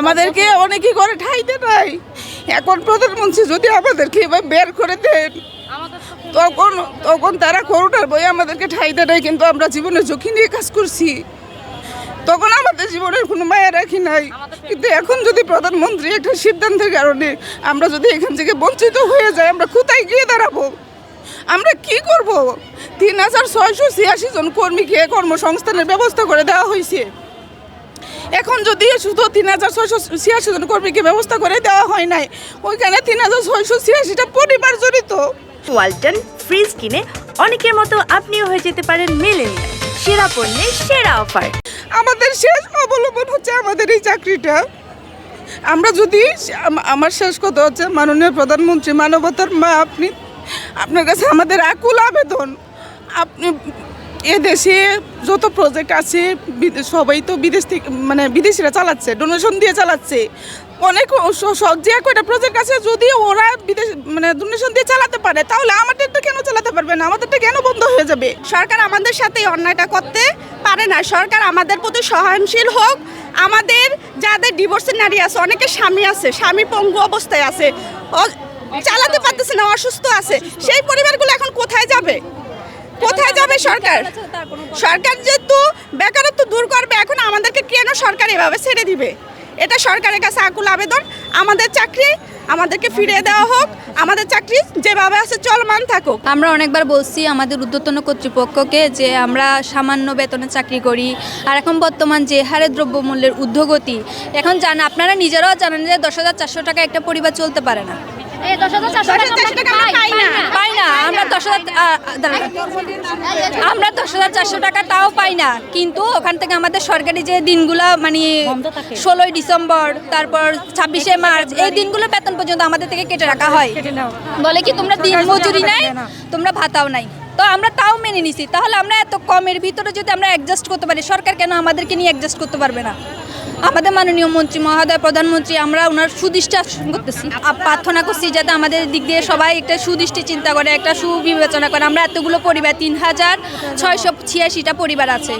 আমাদেরকে অনেকে করে ঠাইতে নাই। এখন প্রধানমন্ত্রী যদি আমাদেরকে এবার বের করে দেন তখন তখন তারা করোনার বই আমাদেরকে ঠাইতে নেয় কিন্তু আমরা জীবনের ঝুঁকি নিয়ে কাজ করছি। তখন আমাদের জীবনের কোনো মায়া রাখি নাই। কিন্তু এখন যদি প্রধানমন্ত্রী একটা সিদ্ধান্তের কারণে আমরা যদি এখান থেকে বঞ্চিত হয়ে যাই আমরা কোথায় গিয়ে দাঁড়াবো? আমরা কি করব? তিন হাজার ছয়শো ছিয়াশি জন কর্মীকে কর্মসংস্থানের ব্যবস্থা করে দেওয়া হয়েছে। এখন যদি শুধু তিন হাজার ছয়শো ছিয়াশি জন কর্মীকে ব্যবস্থা করে দেওয়া হয় নাই ওইখানে তিন হাজার ছয়শো ছিয়াশিটা পরিবার জড়িত। ওয়ালটন ফ্রিজ কিনে অনেকের মতো আপনিও হয়ে যেতে পারেন মেলেনিয়া সেরা পণ্যের সেরা অফার। আমাদের শেষ অবলম্বন হচ্ছে আমাদের এই চাকরিটা। আমরা যদি আমার শেষ কথা হচ্ছে মাননীয় প্রধানমন্ত্রী মানবতার মা আপনি আপনার কাছে আমাদের আকুল আবেদন। আপনি এদেশে যত প্রজেক্ট আছে সবাই তো বিদেশ থেকে মানে বিদেশিরা চালাচ্ছে ডোনেশন দিয়ে চালাচ্ছে। অনেক যে কয়টা প্রজেক্ট আছে যদি ওরা বিদেশ মানে ডোনেশন দিয়ে চালাতে পারে তাহলে আমাদেরটা কেন চালাতে পারবে না? আমাদেরটা কেন বন্ধ হয়ে যাবে? সরকার আমাদের সাথে অন্যায়টা করতে পারে না। সরকার আমাদের প্রতি সহায়নশীল হোক। আমাদের যাদের ডিভোর্সের নারী আছে অনেকে স্বামী আছে স্বামী পঙ্গু অবস্থায় আছে চালাতে পারতেছে না অসুস্থ আছে সেই পরিবারগুলো এখন কোথায় যাবে? কোথায় যাবে সরকার? সরকার যেহেতু বেকারত্ব দূর করবে এখন আমাদেরকে কেন সরকার এভাবে ছেড়ে দিবে? এটা সরকারের কাছে আকুল আবেদন। আমাদের চাকরি আমাদেরকে ফিরিয়ে দেওয়া হোক। আমাদের চাকরি যেভাবে আছে চলমান থাকুক। আমরা অনেকবার বলছি আমাদের ঊর্ধ্বতন কর্তৃপক্ষকে যে আমরা সামান্য বেতনে চাকরি করি। আর এখন বর্তমান যে হারে দ্রব্যমূল্যের ঊর্ধ্বগতি এখন জান আপনারা নিজেরাও জানেন যে দশ হাজার চারশো টাকা একটা পরিবার চলতে পারে না। পাই না। দশ হাজার আমরা দশ হাজার চারশো টাকা তাও পাই না। কিন্তু ওখান থেকে আমাদের সরকারি যে দিনগুলো মানে ষোলোই ডিসেম্বর তারপর ছাব্বিশে মার্চ এই দিনগুলো বেতন পর্যন্ত আমাদের থেকে কেটে রাখা হয়। বলে কি তোমরা দিন মজুরি নাই? তোমরা ভাতাও নাই। তো আমরা তাও মেনে নিছি। তাহলে আমরা এত কমের ভিতরে যদি আমরা অ্যাডজাস্ট করতে পারি সরকার কেন আমাদেরকে নিয়ে অ্যাডজাস্ট করতে পারবে না? আমাদের মাননীয় মন্ত্রী, মহোদয়, প্রধানমন্ত্রী, আমরা ওনার সুদৃষ্টি করতেছি। প্রার্থনা করছি যাতে আমাদের দিক দিয়ে সবাই একটা সুদৃষ্টি চিন্তা করে, একটা সুবিবেচনা করে। আমরা এতগুলো পরিবার, তিন হাজার ছয়শো ছিয়াশিটা পরিবার আছে।